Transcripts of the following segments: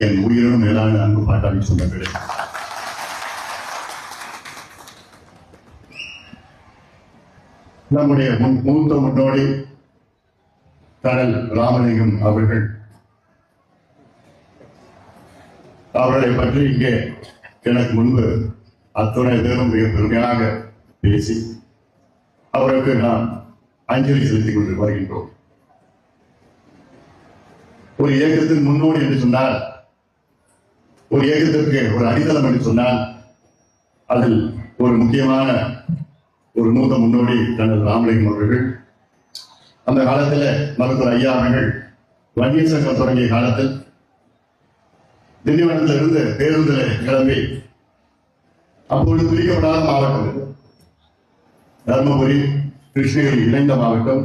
என் உயிரினும் மேலான அன்பு பாட்டாளி சொந்தங்களே. நம்முடைய முன் மூத்த முன்னோடி கடல் ராமலிங்கம் அவர்கள். அவர்களை பற்றி இங்கே எனக்கு முன்பு அத்துணை பேரும் மிக பெருமையாக பேசி அவருக்கு நாம் அஞ்சலி செலுத்திக் கொண்டு வருகின்றோம். ஒரு இயக்கத்தின் முன்னோடி என்று சொன்னால் ஒரு இயக்கத்திற்கு ஒரு அடித்தளம் என்று சொன்னால் அதில் ஒரு முக்கியமான ஒரு மூத்த முன்னோடி தனது ராமலிங்கம் அவர்கள். அந்த காலத்தில் மருத்துவர் ஐயா அவர்கள் வன்னியர் சங்கம் தொடங்கிய காலத்தில் திண்டிவனத்தில் இருந்து பேருந்தில் கிளம்பி அப்பொழுது பிரிக்கப்படாத மாவட்டம் தர்மபுரி கிருஷ்ணகிரி இணைந்த மாவட்டம்.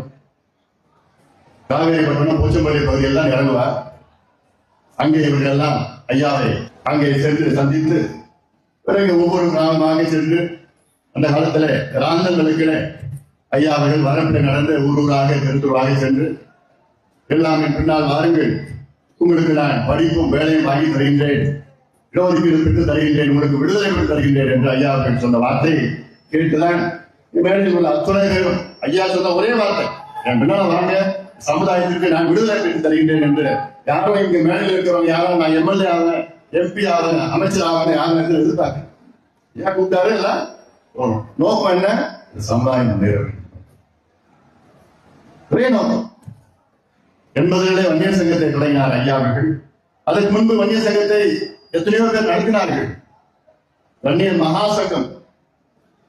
காவேரி காவேரிப்பட்டினம் போச்சம்பள்ளி பகுதியெல்லாம் இறங்குவார். அங்கே இவர்கள் எல்லாம் ஐயாவை அங்கே சென்று சந்தித்து பிறகு ஒவ்வொரு கிராமமாக சென்று அந்த காலத்துல ராந்தங்களுக்கிட ஐயா அவர்கள் வரப்பில் நடந்து ஊர் கருத்தூராக சென்று எல்லாமே பின்னால் வாருங்கள். உங்களுக்கு நான் படிப்பும் வேலையும் வாங்கி தருகின்றேன். இடஒதுக்கீடு பெற்று தருகின்றேன். உங்களுக்கு விடுதலை பெற்று தருகின்றேன் என்று ஐயா அவர்கள் சொன்ன வார்த்தை கேட்டுதான் மேடையில் உள்ள அத்துணை பேரும் ஐயா சொன்ன ஒரே வார்த்தை. என் பின்னால் வாங்க சமுதாயத்திற்கு நான் விடுதலை பெற்று தருகின்றேன் என்று யாரோ இங்க மேடையில் இருக்கிறவங்க யாரோ நான் எம்எல்ஏ ஆவேன் எம்பி ஆவேன் அமைச்சர் என்று எதிர்பார்க்க ஏன் கூப்பிட்டாரு இல்ல ஓ, நோக்கம் என்ன? சமுதாயம். ஒரே நோக்கம். எண்பதுகளே வன்னியர் சங்கத்தை தொடங்கினார் ஐயா அவர்கள். அதற்கு முன்பு வன்னியர் சங்கத்தை எத்தனையோ பேர் நடத்தினார்கள். வன்னியர் மகாசங்கம்.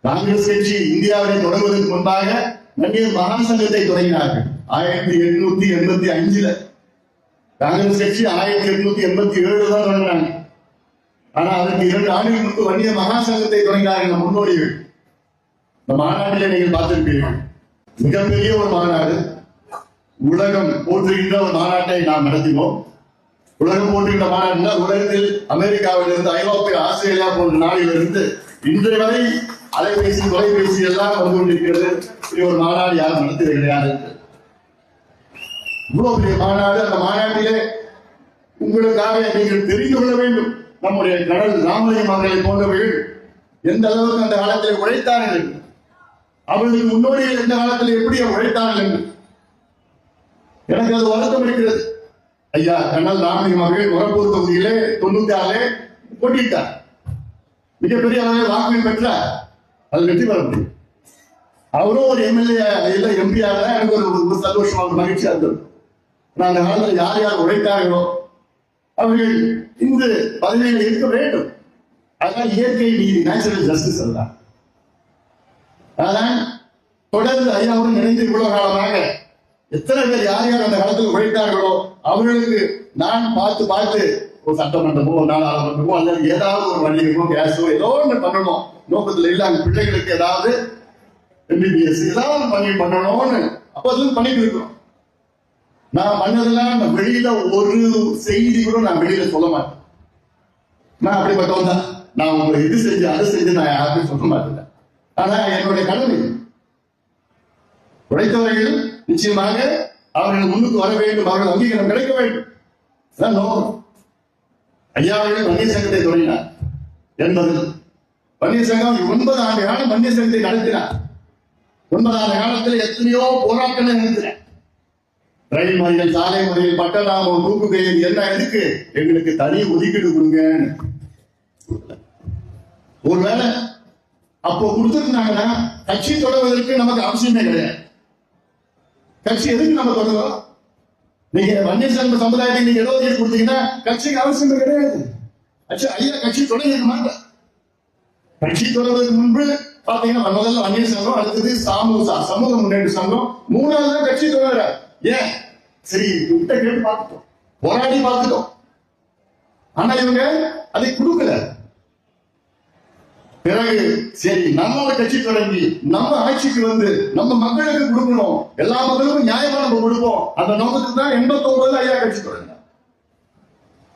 காங்கிரஸ் கட்சி இந்தியாவிலே தொடங்குவதற்கு முன்பாக வன்னியர் மகாசங்கத்தை தொடங்கினார்கள். ஆயிரத்தி எண்ணூத்தி எண்பத்தி அஞ்சுல. காங்கிரஸ் கட்சி ஆயிரத்தி எட்நூத்தி எண்பத்தி ஏழு தான் தொடங்கினாங்க. ஆனா அதற்கு இரண்டு ஆண்டுகள் முன்பு வன்னிய மகாசங்கத்தை தொடங்கினார்கள் நம் முன்னோடிகள். இந்த மாநாட்டிலே நீங்கள் பார்த்திருப்பீர்கள். மிகப்பெரிய ஒரு மாநாடு. உலகம் போற்றுகின்ற ஒரு மாநாட்டை நாம் நடத்தினோம். உலகம் போற்றுகின்ற மாநாடுனா உலகத்தில் அமெரிக்காவிலிருந்து ஐரோப்பிய ஆஸ்திரேலியா போன்ற நாடுகளிலிருந்து இன்றைய வரை அலைபேசி தொலைபேசி எல்லாம் வந்து கொண்டிருக்கிறது. இப்படி ஒரு மாநாடு யாரும் நடத்தவே கிடையாது இவ்வளவு பெரிய மாநாடு அந்த மாநாட்டிலே உங்களுக்காக நீங்கள் தெரிந்து கொள்ள வேண்டும். நம்முடைய கடல் ராமலிங்கம் அவர்களை போன்றவர்கள் எந்த அளவுக்கு அந்த காலத்தில் உழைத்தார்கள் என்று. அவர்களுக்கு முன்னோடிகள் எந்த காலத்தில் எப்படி உழைத்தார்கள் என்று. எனக்கு அது வருத்தம் இருக்கிறது. ஐயா கண்ணல் ராமலிங்கம் அவர்கள் உரப்பூர் தொகுதியிலே தொண்ணூத்தி ஆறிலே போட்டியிட்டார். மிகப்பெரிய அளவில் வாக்குகள் பெற்றார். அது வெற்றி பெற முடியும். அவரும் ஒரு எம்எல்ஏ இல்ல எம்பி ஆக எனக்கு ஒரு சந்தோஷமாக சந்தோஷமா மகிழ்ச்சியா இருந்தது. அந்த காலத்தில் யார் யார் உழைத்தார்களோ அவர்கள் இந்த பதவியில் இருக்க வேண்டும். அதான் இயற்கை நீதி நேச்சுரல் ஜஸ்டிஸ் அதுதான். அதான் தொடர்ந்து ஐயாவுடன் இணைந்து இவ்வளவு காலமாக எத்தனை பேர் யார் யார் அந்த காலத்தில் உழைத்தார்களோ அவர்களுக்கு நான் பார்த்து பார்த்து ஒரு சட்டமன்றமோ ஒரு நாடாளுமன்றமோ அல்லது ஏதாவது ஒரு வணிகமோ கேஸோ ஏதோ ஒன்று பண்ணணும் நோக்கத்தில் இல்ல அந்த பிள்ளைகளுக்கு ஏதாவது எம்பிபிஎஸ் ஏதாவது பண்ணி பண்ணணும்னு அப்போதும் பண்ணிட்டு இருக்கிறோம் நான் பண்ணதெல்லாம் நான் வெளியில ஒரு செய்தி கூட நான் வெளியில சொல்ல மாட்டேன். நான் அப்படிப்பட்டவன் தான் நான் உங்களுக்கு இது செஞ்சு அதை செஞ்சு நான் யாருக்கும் சொல்ல மாட்டேன். ஆனா என்னுடைய கடமை உழைத்தவர்கள் நிச்சயமாக அவர்கள் முன்னுக்கு வர வேண்டும் அவர்கள் அங்கீகாரம் கிடைக்க வேண்டும். ஐயா அவர்கள் வன்னியர் சங்கத்தை தொடங்கினார். என்பது. வன்னியர் சங்கம் ஒன்பது ஆண்டு காலம் வன்னியர் சங்கத்தை நடத்தினார். ஒன்பது ஆண்டு காலத்தில் எத்தனையோ போராட்டங்கள் இருக்கிறேன் ரயில் மறியல் சாலை மறியல் பட்டதாமம் தூக்கு பெயர் என்ன இருக்கு? எங்களுக்கு தனி ஒதுக்கீடு கொடுங்க. ஒருவேளை அப்போ கொடுத்துருந்தாங்கன்னா கட்சி தொடர்வதற்கு நமக்கு அவசியமே கிடையாது. கட்சி எதுக்கு நம்ம தொடங்குறோம்? நீங்க வன்னியர் சங்க சமுதாயத்தை நீங்க இடஒதுக்கீடு கொடுத்தீங்கன்னா கட்சிக்கு அவசியமே கிடையாது. அச்சா ஐயா கட்சி தொடங்கிருக்க மாட்டேன் கட்சி தொடர்வதற்கு முன்பு பாத்தீங்கன்னா முதல்ல வன்னியர் சங்கம் அடுத்தது சாமூசா சமூக முன்னேற்ற சங்கம் மூணாவது தான் கட்சி தொடங்குற ஏன்? சரி இவங்கிட்ட கேட்டு பார்த்துட்டோம். போராடி பார்த்துட்டோம். ஆனா இவங்க அதை கொடுக்கல. பிறகு சரி நம்மளோட கட்சி தொடங்கி நம்ம ஆட்சிக்கு வந்து நம்ம மக்களுக்கு கொடுக்கணும். எல்லா மக்களுக்கும் நியாயமா நம்ம கொடுப்போம். அந்த நோக்கத்துக்கு தான் எண்பத்தி ஒன்பதுல ஐயா கட்சி தொடங்க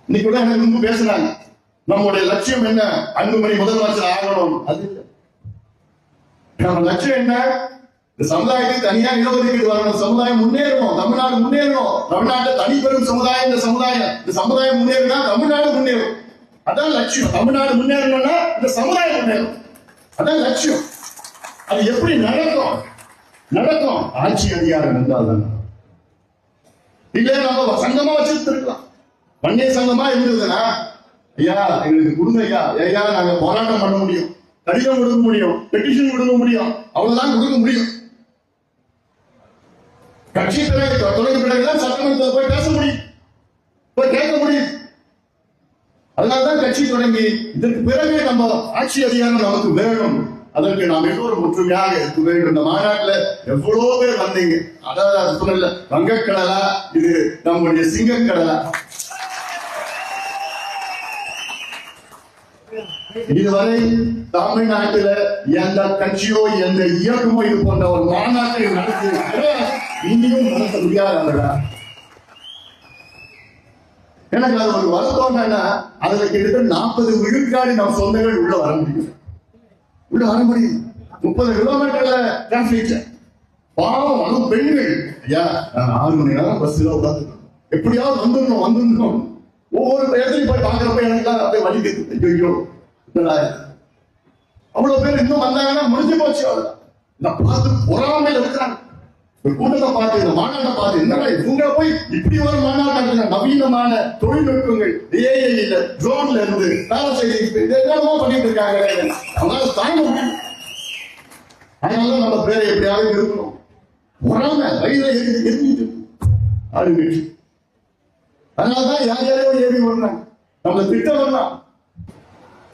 இன்னைக்கு கூட எனக்கு முன்பு பேசினாங்க. நம்முடைய லட்சியம் என்ன? அன்புமணி முதலமைச்சர் ஆகணும். அது இல்லை. நம்ம லட்சியம் என்ன? இந்த சமுதாயத்துக்கு தனியா இடஒதுக்கீடு வரணும் சமுதாயம் முன்னேறணும். தமிழ்நாடு முன்னேறணும். தமிழ்நாட்டில் தனி பெரும் சமுதாயம் இந்த சமுதாயம். இந்த சமுதாயம் முன்னேறினா தமிழ்நாடு முன்னேறும். அதான் லட்சியம். தமிழ்நாடு முன்னேறணும்னா இந்த சமுதாயம் முன்னேறும். அதான் லட்சியம். அது எப்படி நடக்கும்? நடக்கும். ஆட்சி அதிகாரம் இருந்தால் தான் இல்ல நம்ம சங்கமா வச்சிருக்கலாம் வன்னிய சங்கமா இருந்ததுன்னா ஐயா எங்களுக்கு கொடுங்க ஐயா. ஐயா நாங்க போராட்டம் பண்ண முடியும். கடிதம் கொடுக்க முடியும். பெட்டிஷன் கொடுக்க முடியும். அவ்வளவுதான் கொடுக்க முடியும். கட்சி தலைவர் துணை பிள்ளைகள் சட்டமன்றத்தில் போய் பேச முடியும். போய் கேட்க முடியும். அதனால்தான் கட்சி தொடங்கி இதற்கு பிறகு நம்ம ஆட்சி அதிகாரம் நமக்கு வேணும். அதற்கு நாம் எல்லோரும் ஒற்றுமையாக இருக்க வேண்டும். இந்த மாநாட்டில் எவ்வளவு பேர் வந்தீங்க? அதாவது அது சொல்லல வங்கக்கடலா இது நம்முடைய சிங்கக்கடலா. இதுவரை தமிழ்நாட்டில் எந்த கட்சியோ எந்த இயக்கமோ இது போன்ற ஒரு மாநாட்டை நடத்தி இனியும் நடத்த முடியாதவர்களா எனக்கு அது ஒரு வருத்தம்னா அதுல கிட்டத்தட்ட நாற்பது விழுக்காடு நம்ம சொந்தங்கள் உள்ள வர முடியும். உள்ள வர முடியும். முப்பது கிலோமீட்டர்ல டிராபிக் பாவம் அது பெண்கள். ஐயா நான் ஆறு மணி நேரம் பஸ்ல உட்காந்து எப்படியாவது வந்துடணும் வந்துடணும். ஒவ்வொரு இடத்துலையும் போய் பாக்குறப்ப எனக்கு தான் அப்படியே வலிக்குது ஐயோ என்னடா அவ்வளவு பேர் இன்னும் வந்தாங்கன்னா முடிஞ்சு போச்சு. அவ்வளவு நான் பார்த்து பொறாமையில இருக்கிறாங்க. கூட்டத்தை பார்த்து இந்த மாநாட்டை பார்த்து என்னடா இவங்க போய் இப்படி ஒரு மாநாட்டம் நவீனமான தொழில்நுட்பங்கள் ஏஐ இல்ல ட்ரோன்ல இருந்து வேலை செய்து இது பண்ணிட்டு இருக்காங்க. அவங்களால தாங்க அதனால நம்ம பேரை எப்படியாவது இருக்கணும் பொறாமை வயிறு எரிஞ்சு எரிஞ்சிட்டு அழுகிட்டு அதனாலதான் யார் யாரையோ ஏறி வரணும் நம்மளை திட்ட வரலாம்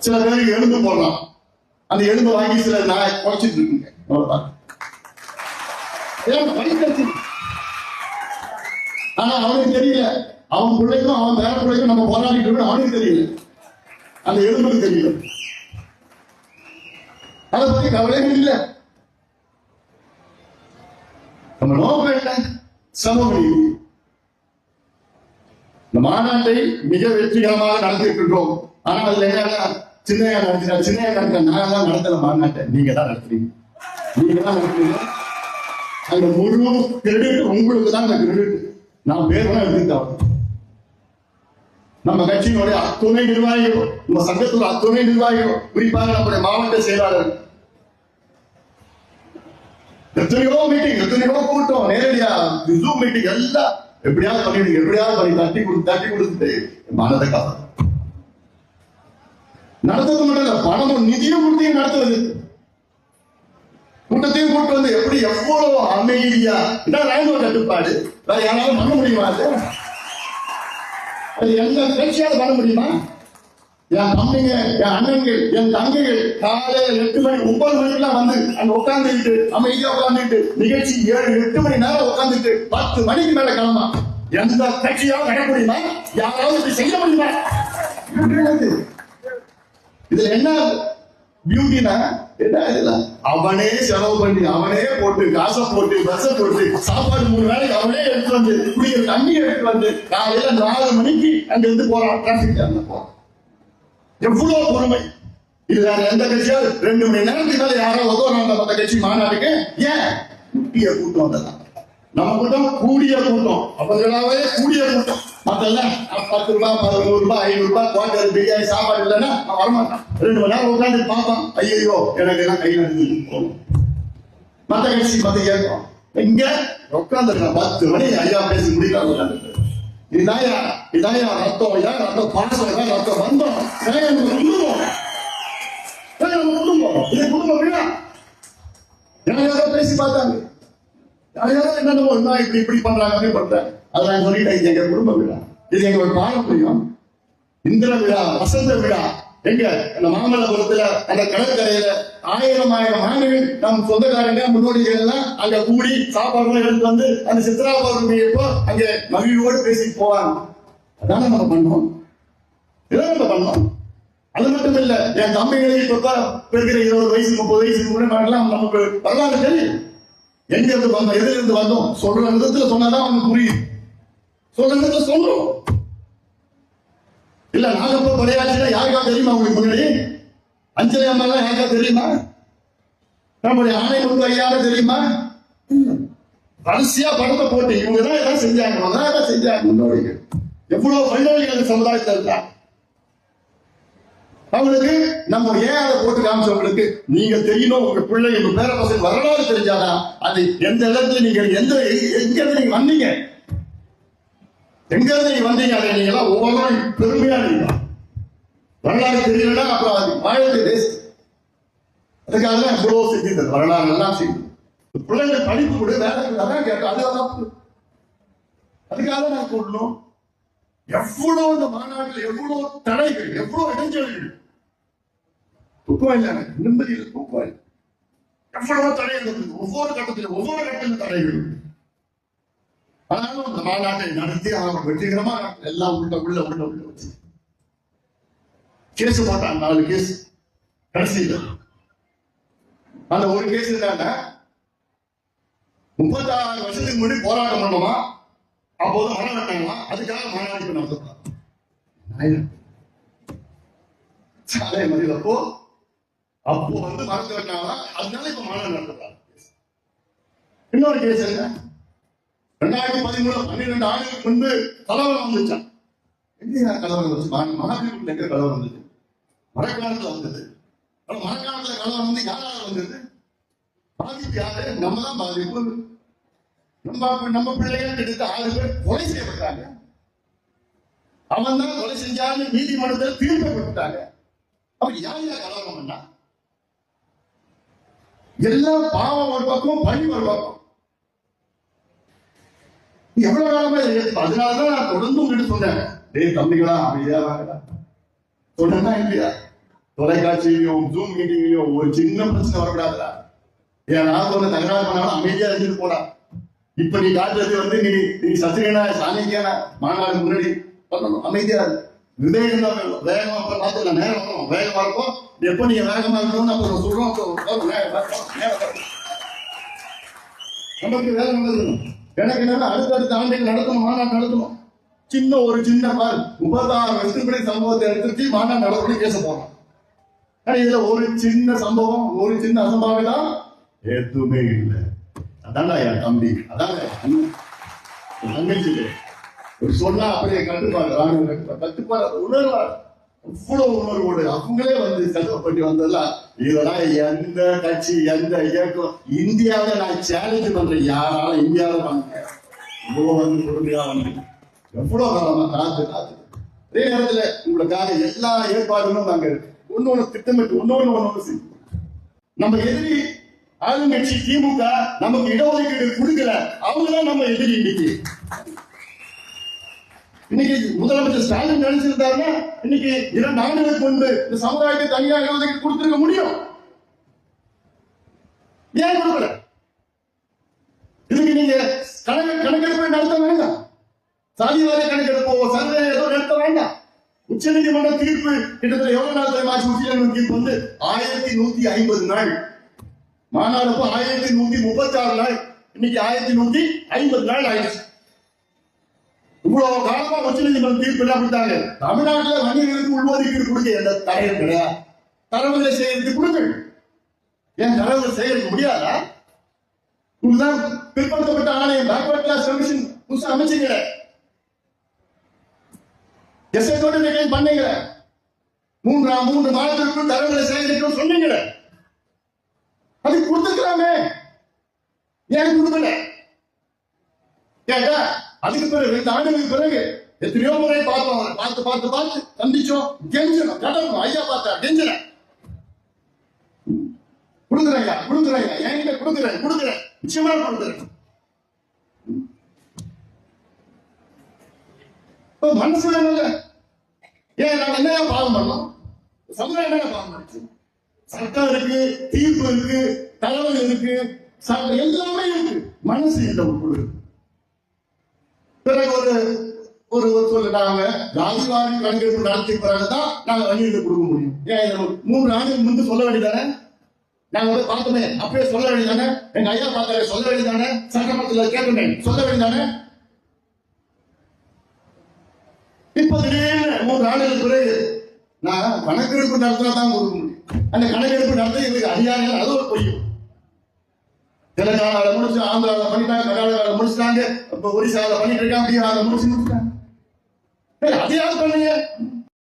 சில பேருக்கு எழுந்து போடலாம் அந்த எலும்பு வாங்கி சில நான் குறைச்சிட்டு இருக்குங்க. ஏன் ஆனா அவனுக்கு தெரியல. அவன் பிள்ளைக்கும் அவன் பேர பிள்ளைக்கும் நம்ம போராடிட்டு இருக்கோம் அவனுக்கு தெரியல. அந்த எலும்புக்கு தெரியல. அதை பத்தி கவலையே இல்லை. நம்ம நோக்கம் என்ன? சமூக நீதி. இந்த மாநாட்டை மிக வெற்றிகரமாக நடத்திட்டு இருக்கோம். ஆனா அதுல என்னன்னா சின்னையா நடத்தினா சின்னையா நடத்த நான் தான் நடத்தல மாநாட்டை. நீங்க தான் நடத்துறீங்க. நீங்க தான் நடத்துறீங்க. அந்த முழு கிரெடிட் உங்களுக்கு தான் அந்த கிரெடிட் நான் பேரெல்லாம் எடுத்துக்கிட்டேன் நம்ம கட்சியினுடைய அத்துணை நிர்வாகிகள் நம்ம சங்கத்தோட அத்துணை நிர்வாகிகள் குறிப்பாக நம்முடைய மாவட்ட செயலாளர். எத்தனையோ மீட்டிங் எத்தனையோ கூட்டம் நேரடியா ஜூம் மீட்டிங் எல்லாம் எப்படியாவது பண்ணிடுங்க எப்படியாவது பண்ணி தட்டி கொடுத்து தட்டி கொடுத்துட்டு மனதை காசு நடத்தது மட்டும் இல்ல பணமும் நிதியும் கொடுத்தையும் நடத்துறது. கூட்டத்தையும் கூட்டு வந்து எப்படி எவ்வளவு அமைதியா இதான் ராணுவ கட்டுப்பாடு. வேற யாராலும் பண்ண முடியுமா அது? அது எந்த கட்சியாவது பண்ண முடியுமா? என் தம்பிங்க என் அண்ணன்கள் என் தங்கைகள் காலையில எட்டு மணி ஒன்பது மணிக்கெல்லாம் வந்து அங்க உட்காந்துக்கிட்டு அமைதியா உட்காந்துக்கிட்டு நிகழ்ச்சி ஏழு எட்டு மணி நேரம் உட்காந்துட்டு பத்து மணிக்கு மேல கிளம்பா எந்த கட்சியாவது நடக்க முடியுமா? யாராவது இப்படி செய்ய முடியுமா? இதுல என்ன பியூட்டினா என்ன இதெல்லாம் அவனே செலவு பண்ணி அவனே போட்டு காசை போட்டு பஸ்ஸை போட்டு சாப்பாடு மூணு நாளைக்கு அவனே எடுத்து வந்து குடிக்கிற தண்ணி எடுத்து வந்து காலையில நாலு மணிக்கு அங்க இருந்து போறான் டிராபிக் ஜாம்ல போறான். எவ்வளவு பொறுமை? இது வேற எந்த கட்சியாவது ரெண்டு மணி நேரத்துக்கு மேல யாரோ உதவுறாங்க மத்த கட்சி மாநாடுக்கு ஏன்? முட்டிய கூட்டம் வந்ததான் நம்ம கூட்டம் கூடிய கூட்டம். அப்பங்களாவே கூடிய கூட்டம். மத்தெல்லாம் பத்து ரூபாய் பதினோரு ரூபாய் ஐநூறு ரூபாய் குவார்டர் பிரியாணி சாப்பாடு இல்லைன்னா நான் வரமாட்டேன். ரெண்டு மணி நேரம் உட்காந்து பார்ப்பான். ஐயோ எனக்கு எல்லாம் கையில் இருந்து போகணும் மத்த கட்சி மத்த கேட்கும் இங்க உட்காந்துருக்கேன் பத்து மணி ஐயா பேசி முடிக்கலாம் உட்காந்துருக்கு இதாயா இதாயா ரத்தம் ஐயா ரத்தம் பாசம் ஐயா ரத்தம். வந்தோம். குடும்பம். குடும்பம் இது குடும்பம் பேசி பார்த்தாங்க. யாரோ என்னென்னமோ நான் இப்படி இப்படி பண்றாங்க அப்படி பண்றேன் அதை நான் சொல்லிட்டேன் இது எங்க குடும்ப விழா. இது எங்களோட பாரம்பரியம். இந்திர விழா வசந்த விழா. எங்க? அந்த மாமல்லபுரத்துல அந்த கடற்கரையில ஆயிரம் ஆயிரம் ஆண்டுகள் நம் சொந்தக்காரங்க முன்னோடிகள் எல்லாம் அங்க கூடி சாப்பாடு எடுத்து வந்து அந்த சித்ரா பௌர்ணமியப்போ அங்க மகிழ்வோடு பேசிட்டு போவாங்க. அதான நம்ம பண்ணோம். இதான் நம்ம பண்ணோம். அது மட்டும் இல்ல என் தம்பிகளை இப்ப இருக்கிற இருபது வயசு முப்பது வயசுக்கு முன்னாடி நமக்கு வரலாறு தெரியும். எங்க இருந்து வந்தோம்? எதுல இருந்து வந்தோம்? சொல்ற விதத்துல சொன்னாதான் அவனுக்கு புரியும். சொல்ற விதத்துல சொல்றோம். இல்ல நாகப்ப படையாட்சினா யாருக்கா தெரியுமா உங்களுக்கு முன்னாடி? அஞ்சலி அம்மா யாருக்கா தெரியுமா? நம்முடைய ஆணை முன்பு ஐயாவது தெரியுமா? வரிசையா படத்தை போட்டு இவங்க தான் எதாவது செஞ்சாங்க. தான் எல்லாம் செஞ்சாங்க முன்னோடிகள். எவ்வளவு வல்லவர்கள் சமுதாயத்தில் இருக்காங்க அவங்களுக்கு நம்ம ஏன் அதை போட்டு காமிச்சவங்களுக்கு நீங்க தெரியணும் உங்க பிள்ளை உங்க பேர பசங்க வரலாறு தெரிஞ்சாதான் அது எந்த இடத்துல நீங்க எந்த எங்க இருந்து நீங்க வந்தீங்க? எங்க இருந்து நீங்க வந்தீங்க? அதை நீங்க எல்லாம் ஒவ்வொன்றும் பெருமையா நீங்க வரலாறு தெரியலன்னா அப்புறம் அது வாழ்க்கை வேஸ்ட் அதுக்காக தான் இவ்வளவு செஞ்சது வரலாறு எல்லாம் செய்யுது பிள்ளைங்க படிப்பு கூட வேலைக்கு அதான் கேட்டோம் அதுதான் அதுக்காக நான் கூடணும். எவ்வளவு இந்த மாநாட்டில் எவ்வளவு தடைகள் எவ்வளவு இடைஞ்சல்கள். தூக்கம் இல்லை எனக்கு நிம்மதி இல்லை தூக்கம் இல்லை எவ்வளவோ தடைகள் இருக்குது ஒவ்வொரு கட்டத்திலும் ஒவ்வொரு கட்டத்திலும் தடைகள் ஆனாலும் அந்த மாநாட்டை நடத்தி அவங்க வெற்றிகரமா எல்லாம் உள்ள உள்ள உள்ள உள்ள வச்சு. கேஸ் போட்டாங்க நாலு கேஸ் கடைசியில். அந்த ஒரு கேஸ் என்னன்னா முப்பத்தாறு வருஷத்துக்கு முன்னாடி போராட்டம் பண்ணோமா அப்போது மரம் கட்டாங்களா அதுக்காக மாநாடு இப்ப நடத்துறாங்க சாலை மறியல் அப்போ அப்போ வந்து மரத்தை வெட்டினாங்களா அதனால இப்ப மாநாடு நடத்துறாங்க இன்னொரு கேஸ் என்ன? ரெண்டாயிரத்தி பதிமூணு பன்னிரெண்டு ஆண்டுகளுக்கு முன்பு கலவரம் வந்துச்சான் எங்க கலவரம் வந்து மகாபலிபுரத்தில் எங்க கலவரம் வந்துச்சு? மரக்காலத்துல வந்தது. ஆனா மரக்காலத்துல கலவரம் வந்து யாரால வந்தது? பாதிப்பு யாரு? நம்ம தான் பாதிப்பு. நம்ம நம்ம பிள்ளைகள் கிட்ட ஆறு பேர் கொலை செய்யப்பட்டாங்க. அவன் தான் கொலை செஞ்சான்னு நீதிமன்றத்தில் தீர்ப்பு பெற்றுட்டாங்க அப்ப யார் யார் கலவரம் பண்ணா? எல்லாம் பாவம் ஒரு பக்கம் பழி ஒரு பக்கம். எவ்வளவு காலமா இதை அதனாலதான் நான் தொடர்ந்து உங்ககிட்ட சொன்னேன். டேய் தம்பிகளா அமைதியா வாங்கடா. தொடர்ந்தா இல்லையா? தொலைக்காட்சியிலையும் ஜூம் மீட்டிங்லயும் ஒரு சின்ன பிரச்சனை வரக்கூடாதுடா. ஏன் நான் சொன்ன தகராறு பண்ணாலும் அமைதியா இருந்துட்டு போடா. இப்ப நீ காட்டுறது வந்து நீ நீ சத்திரியனா சாணிக்கியான மாநாடு முன்னாடி. பண்ணணும் அமைதியா இருக்கு விவேகம் வேகமா அப்புறம் நேரம் வரும். வேகமா இருக்கும் எப்ப நீங்க வேகமா இருக்கணும்னு அப்புறம் சொல்றோம். நமக்கு வேலை நடத்தணும் எனக்கு என்னன்னா அடுத்தடுத்த ஆண்டுகள் நடத்தணும் மாநாடு நடத்தணும் சின்ன ஒரு சின்ன பால் முப்பத்தாறு வருஷத்துக்கு சம்பவத்தை எடுத்துட்டு மாநாடு நடக்கணும் பேச போறோம். ஆனா இதுல ஒரு சின்ன சம்பவம் ஒரு சின்ன அசம்பாவிதம் எதுவுமே இல்லை. அதான்டா என் தம்பி. அதான் தங்கச்சி சொன்னா அப்படியே கட்டுப்பாடு ராணுவ கட்டுப்பாடு கட்டுப்பாடு அது அவ்வளவு உணர்வோடு அவங்களே வந்து கஷ்டப்பட்டு வந்ததெல்லாம் இதெல்லாம் எந்த கட்சி எந்த இயக்கம் இந்தியாவில நான் சேலஞ்ச் பண்றேன். யாராலும் இந்தியாவில பண்ண இவ்வளவு வந்து பொறுமையா வந்து. எவ்வளவு காலமா காத்து காத்து. அதே நேரத்துல உங்களுக்காக எல்லா ஏற்பாடுகளும் நாங்க ஒண்ணு ஒண்ணு திட்டமிட்டு ஒண்ணு ஒண்ணு செய்யும் நம்ம எதிரி ஆளுங்கட்சி திமுக நமக்கு இடஒதுக்கீடு கொடுக்கல. அவங்கதான் நம்ம எதிரி இன்னைக்கு. இன்னைக்கு முதலமைச்சர் ஸ்டாலின் நினைச்சிருந்தாருன்னா இன்னைக்கு இரண்டு ஆண்டுகளுக்கு முன்பு இந்த சமுதாயத்தை தனியாக இடஒதுக்கீடு கொடுத்திருக்க முடியும். ஏன் கொடுக்கல? இதுக்கு நீங்க கணக்கு கணக்கெடுப்பு நடத்த வேண்டாம். சாதிவாரி கணக்கெடுப்போ சர்வே ஏதோ நடத்த வேண்டாம். உச்ச நீதிமன்ற தீர்ப்பு கிட்டத்தட்ட எவ்வளவு நாள் தெரியுமா? உச்ச நீதிமன்ற தீர்ப்பு வந்து ஆயிரத்தி நூத்தி ஐம்பது நாள். மாநாடு ஆயிரத்தி நூத்தி முப்பத்தி ஆறு நாள். இன்னைக்கு ஆயிரத்தி நூத்தி ஐம்பது நாள் ஆயிடுச்சு. இவ்வளவு காலமா உச்ச நீதிமன்றம் தீர்ப்பு என்ன கொடுத்தாங்க தமிழ்நாட்டுல வங்கிகளுக்கு உள்ஒதுக்கீடு கொடுக்க எந்த தடையும் கிடையாது. தரவுகளை செய்யறதுக்கு கொடுங்கள். ஏன் தரவுகளை செய்யறதுக்கு முடியாதா? இதுதான் பிற்படுத்தப்பட்ட ஆணையம். பேக்வர்ட் கிளாஸ் கமிஷன் புதுசா அமைச்சீங்க எஸ்ஐ நோட்டிபிகேஷன் பண்ணீங்க. மூன்றாம் மூன்று மாதத்திற்குள் தரவுகளை சேகரிக்கணும் சொன்னீங்க. அது கொடுத்துக்கலாமே ஏன் கொடுக்கல? கேட்டா அதுக்கு பிறகு ரெண்டு ஆண்டுகளுக்கு பிறகு எத்தனையோ முறை பார்த்தோம் அவனை பார்த்து பார்த்து பார்த்து சந்திச்சோம். கெஞ்சணும் கடனும் ஐயா பார்த்தா கெஞ்சல கொடுக்குறேன் ஐயா கொடுக்குறேன் ஐயா. என்கிட்ட கொடுக்குறேன் கொடுக்குறேன். நிச்சயமா கொடுக்குறேன். மனசு வேணும்ல ஏன் நாங்க என்ன பாவம் பண்ணோம்? சமுதாயம் என்ன பாவம் பண்ணுச்சு? சட்டம் இருக்கு தீர்ப்பு இருக்கு தலைவர் இருக்கு எல்லாமே இருக்கு. மனசு இல்லை உங்களுக்கு பிறகு ஒரு ஒரு சொல்லிட்டாங்க ஜாதிவாரி கணக்கெடுப்பு நடத்திய பிறகுதான் நாங்க வங்கிகளுக்கு கொடுக்க முடியும். ஏன் மூன்று ஆண்டுக்கு முன்பு சொல்ல வேண்டியதானே? நாங்க வந்து பார்த்தோமே அப்பயே சொல்ல வேண்டியதானே? எங்க ஐயா பார்த்தாரு சொல்ல வேண்டியதானே? சட்டமன்றத்தில் கேட்டோமே சொல்ல வேண்டியதானே? இப்ப திடீர்னு மூன்று ஆண்டுகளுக்கு பிறகு நான் கணக்கெடுப்பு நடத்தினா தான் கொடுக்க முடியும். அந்த கணக்கெடுப்பு நடத்த எங்களுக்கு அதிகாரிகள் அது ஒரு பொய்யும் தெலுங்கானால முடிச்சு ஆந்திரால பண்ணிட்டாங்க கர்நாடகால முடிச்சிட்டாங்க இப்ப ஒரிசால பண்ணிட்டு இருக்காங்க பீகார்ல முடிச்சு முடிச்சிட்டாங்க அதையாவது பண்ணுங்க.